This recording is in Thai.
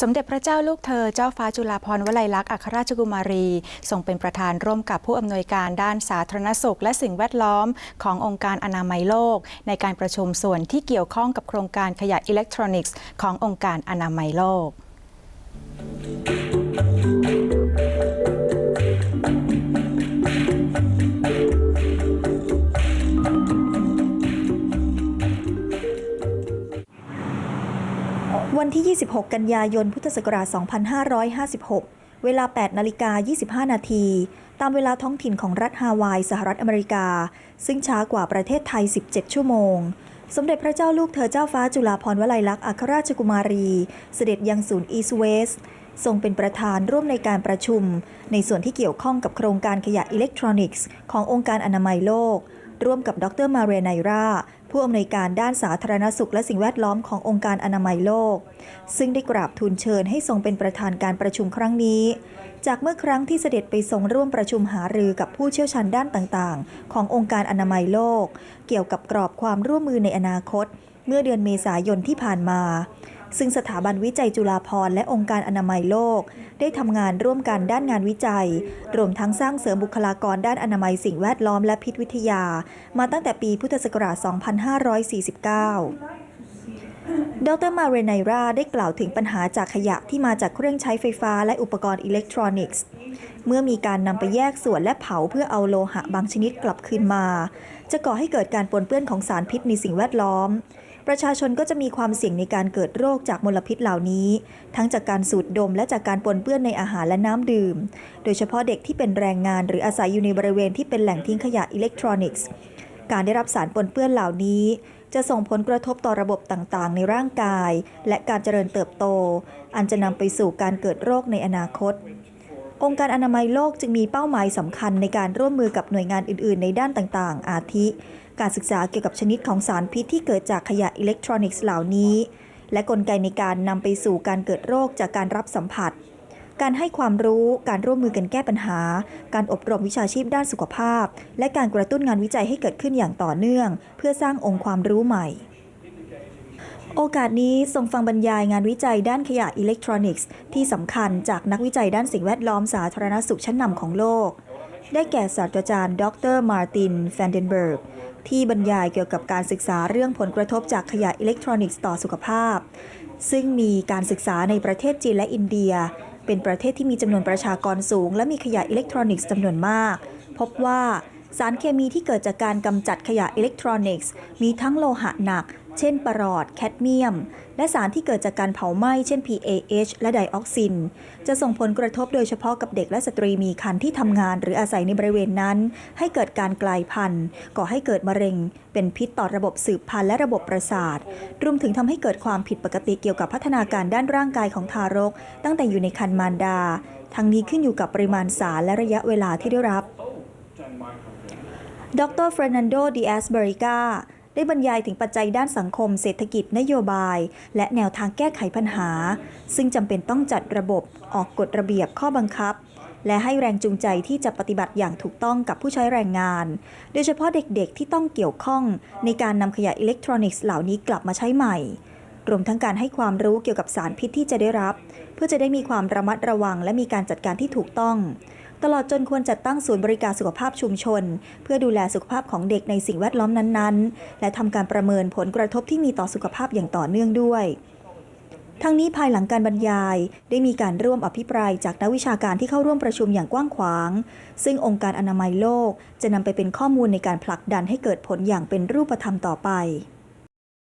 สมเด็จพระเจ้าลูกเธอเจ้าฟ้าจุฬาภรณ์วลัยลักษณ์อัครราชกุมารี ทรงเป็นประธานร่วมกับผู้อำนวยการด้านสาธารณสุข และสิ่งแวดล้อมขององค์การอนามัยโลก ในการประชุมส่วนที่เกี่ยวข้องกับโครงการขยะอิเล็กทรอนิกส์ ขององค์การอนามัยโลก วันที่ 26 กันยายน พุทธศักราช 2556 เวลา 8 นาฬิกา 25 นาที ตามเวลาท้องถิ่นของรัฐฮาวาย สหรัฐอเมริกา ซึ่งช้ากว่าประเทศไทย 17 ชั่วโมง สมเด็จพระเจ้าลูกเธอเจ้าฟ้าจุฬาภรณ์วลัยลักษณ์อัครราชกุมารี เสด็จยังศูนย์อีสเวสทรงเป็นประธานร่วมในการประชุม ในส่วนที่เกี่ยวข้องกับโครงการขยะอิเล็กทรอนิกส์ ขององค์การอนามัยโลก ร่วมกับดรมาเรียไนรา ผู้อำนวยการด้านสาธารณสุขและสิ่งแวดล้อมขององค์การอนามัยโลก ซึ่งได้กราบทูลเชิญให้ทรงเป็นประธานการประชุมครั้งนี้ จากเมื่อครั้งที่เสด็จไปทรงร่วมประชุมหารือกับผู้เชี่ยวชาญด้านต่างๆ ขององค์การอนามัยโลก เกี่ยวกับกรอบความร่วมมือในอนาคต เมื่อเดือนเมษายนที่ผ่านมาซึ่งสถาบันวิจัยจุฬาภรณ์และองค์การอนามัยโลก ได้ทำงานร่วมกันด้านงานวิจัย รวมทั้งสร้างเสริมบุคลากรด้านอนามัยสิ่งแวดล้อมและพิษวิทยา มาตั้งแต่ปีพุทธศักราช 2549ดรมาเรไนราได้กล่าวถึงปัญหาจากขยะที่มาจากเครื่องใช้ไฟฟ้าและอุปกรณ์อิเล็กทรอนิกส์ เมื่อมีการนำไปแยกส่วนและเผาเพื่อเอาโลหะบางชนิดกลับคืนมา จะก่อให้เกิดการปนเปื้อนของสารพิษในสิ่งแวดล้อม ประชาชนก็จะมีความเสี่ยงในการเกิดโรคจากมลพิษเหล่านี้ ทั้งจากการสูดดมและจากการปนเปื้อนในอาหารและน้ำดื่ม โดยเฉพาะเด็กที่เป็นแรงงานหรืออาศัยอยู่ในบริเวณที่เป็นแหล่งทิ้งขยะอิเล็กทรอนิกส์ การได้รับสารปนเปื้อนเหล่านี้ จะส่งผลกระทบต่อระบบต่างๆ ในร่างกาย และการเจริญเติบโต อันจะนำไปสู่การเกิดโรคในอนาคต องค์การอนามัยโลกจึงมีเป้าหมายสำคัญในการร่วมมือกับหน่วยงานอื่น ๆ ในด้านต่าง ๆ อาทิ การศึกษาเกี่ยวกับชนิดของสารพิษที่เกิดจากขยะอิเล็กทรอนิกส์เหล่านี้ และกลไกในการนำไปสู่การเกิดโรคจากการรับสัมผัส การให้ความรู้ การร่วมมือกันแก้ปัญหา การอบรมวิชาชีพด้านสุขภาพ และการกระตุ้นงานวิจัยให้เกิดขึ้นอย่างต่อเนื่อง เพื่อสร้างองค์ความรู้ใหม่ โอกาสนี้ทรงฟังบรรยายงานวิจัยด้านขยะอิเล็กทรอนิกส์ที่สำคัญจากนักวิจัยด้านสิ่งแวดล้อมสาธารณสุขชั้นนำของโลก ได้แก่ศาสตราจารย์ ดรมาร์ติน แฟนเดนเบิร์ก ที่บรรยายเกี่ยวกับการศึกษาเรื่องผลกระทบจากขยะอิเล็กทรอนิกส์ต่อสุขภาพ ซึ่งมีการศึกษาในประเทศจีนและอินเดีย เป็นประเทศที่มีจำนวนประชากรสูง และมีขยะอิเล็กทรอนิกส์จำนวนมาก พบว่า สารเคมีที่เกิดจากการกำจัดขยะอิเล็กทรอนิกส์ มีทั้งโลหะหนัก เช่นปรอดแคดเมียม และสารที่เกิดจากการเผาไหม้ เช่น PAH และไดออกซิน จะส่งผลกระทบโดยเฉพาะกับเด็กและสตรีมีครรภ์ที่ทำงานหรืออาศัยในบริเวณนั้น ให้เกิดการกลายพันธุ์ ก่อให้เกิดมะเร็ง เป็นพิษต่อระบบสืบพันธุ์และระบบประสาท รวมถึงทำให้เกิดความผิดปกติเกี่ยวกับพัฒนาการด้านร่างกายของทารก ตั้งแต่อยู่ในครรภ์มารดา ทั้งนี้ขึ้นอยู่กับปริมาณสารและระยะเวลาที่ได้รับ ดรเฟรนันโดดิแอสเบริกาได้บรรยายถึงปัจจัยด้านสังคม เศรษฐกิจนโยบาย และแนวทางแก้ไขปัญหา ซึ่งจำเป็นต้องจัดระบบออกกฎระเบียบข้อบังคับ และให้แรงจูงใจที่จะปฏิบัติอย่างถูกต้องกับผู้ใช้แรงงาน โดยเฉพาะเด็กๆที่ต้องเกี่ยวข้องในการนำขยะอิเล็กทรอนิกส์เหล่านี้กลับมาใช้ใหม่ รวมทั้งการให้ความรู้เกี่ยวกับสารพิษที่จะได้รับ เพื่อจะได้มีความระมัดระวังและมีการจัดการที่ถูกต้อง ตลอดจนควรจัดตั้งศูนย์บริการสุขภาพชุมชน เพื่อดูแลสุขภาพของเด็กในสิ่งแวดล้อมนั้นๆ และทำการประเมินผลกระทบที่มีต่อสุขภาพอย่างต่อเนื่องด้วยทั้งนี้ภายหลังการบรรยายได้มีการร่วมอภิปรายจากนักวิชาการที่เข้าร่วมประชุมอย่างกว้างขวาง ซึ่งองค์การอนามัยโลกจะนำไปเป็นข้อมูลในการผลักดันให้เกิดผลอย่างเป็นรูปธรรมต่อไป